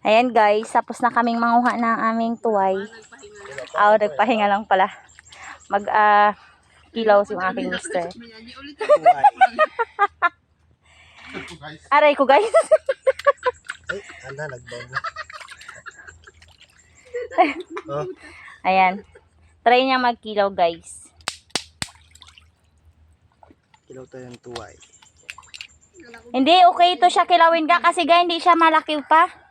Ayan guys, tapos na kaming manguha ng aming tuway. Ah, nagpahinga lang pala. Mag, ah, kilaw si aking mister. Aray ko guys. Ay, anda, nagbaw na. Oh, Ayan. Try niya magkilaw guys. kilaw tayo ng tuway. Hindi, okay ito siya kilawin ka kasi guys, hindi siya malaki pa.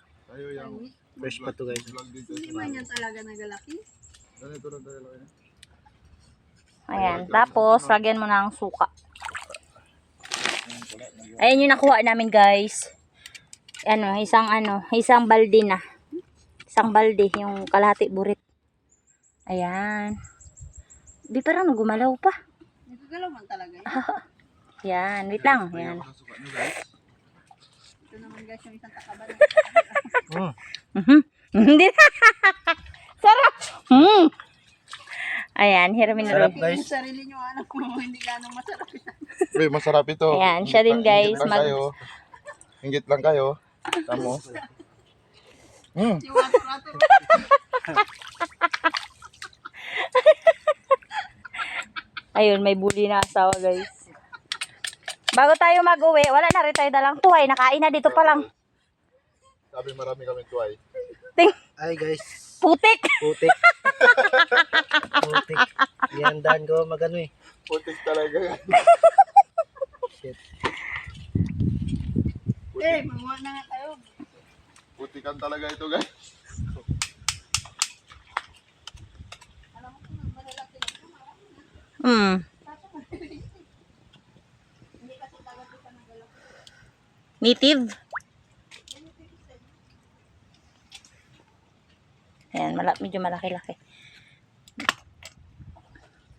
Fresh pa to guys. Hindi man yan talaga nagalaki. Ayan. Tapos, lagyan mo ng suka. Ayan yung nakuha namin guys. Ano, isang ano, isang balde na. Isang balde, yung kalahati burit. Ayan. Di parang nagumalaw pa. Nagagalaw man talaga yan. Yan, wait lang. Yan. Ito naman guys yung isang takaban. Hindi. Sarap. Mm. Ayan, hiramin na Sarap rin. guys. Yung sarili nyo ano kung hindi ganong masarap yan. Uy, masarap ito. Ayan, siya din, guys. Ingit lang Mag- kayo. Ingit lang kayo. Tamo. Mm. Yung ato-ato. Ayun, may bully na asawa, guys. Bago tayo mag-uwi, wala na rin tayo dalang tuway. Nakain na dito pa lang. Sabi marami kami tuway. Ting, Ay guys, putik. putik. putik. Ihandaan ko magano eh. Putik talaga. Shit. Eh, manguha na nga tayo. Putikan talaga ito guys. Hmm. Native. Ayan, mala medyo malaki-laki.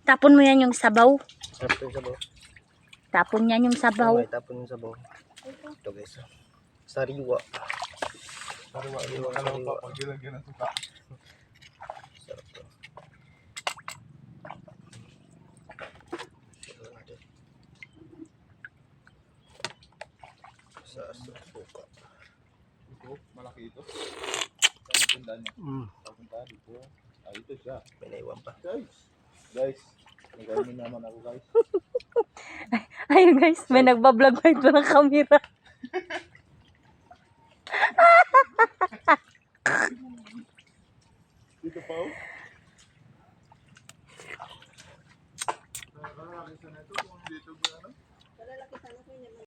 Tapon mo yan yung sabaw. To yung sabaw. Tapon yan yung sabaw. Okay, tapon yung sabaw. Ito guys. Sariwa. Sariwa, sariwa, sariwa. Natin. Sa suka. Ito, malaki ito. Niya? Mm. Papunta dito. Ah, ito siya. May naiwan pa. Guys. Guys. Nagawin naman ako guys. Ayun guys, may nagbablog pa ito ng camera. Dito pa oh.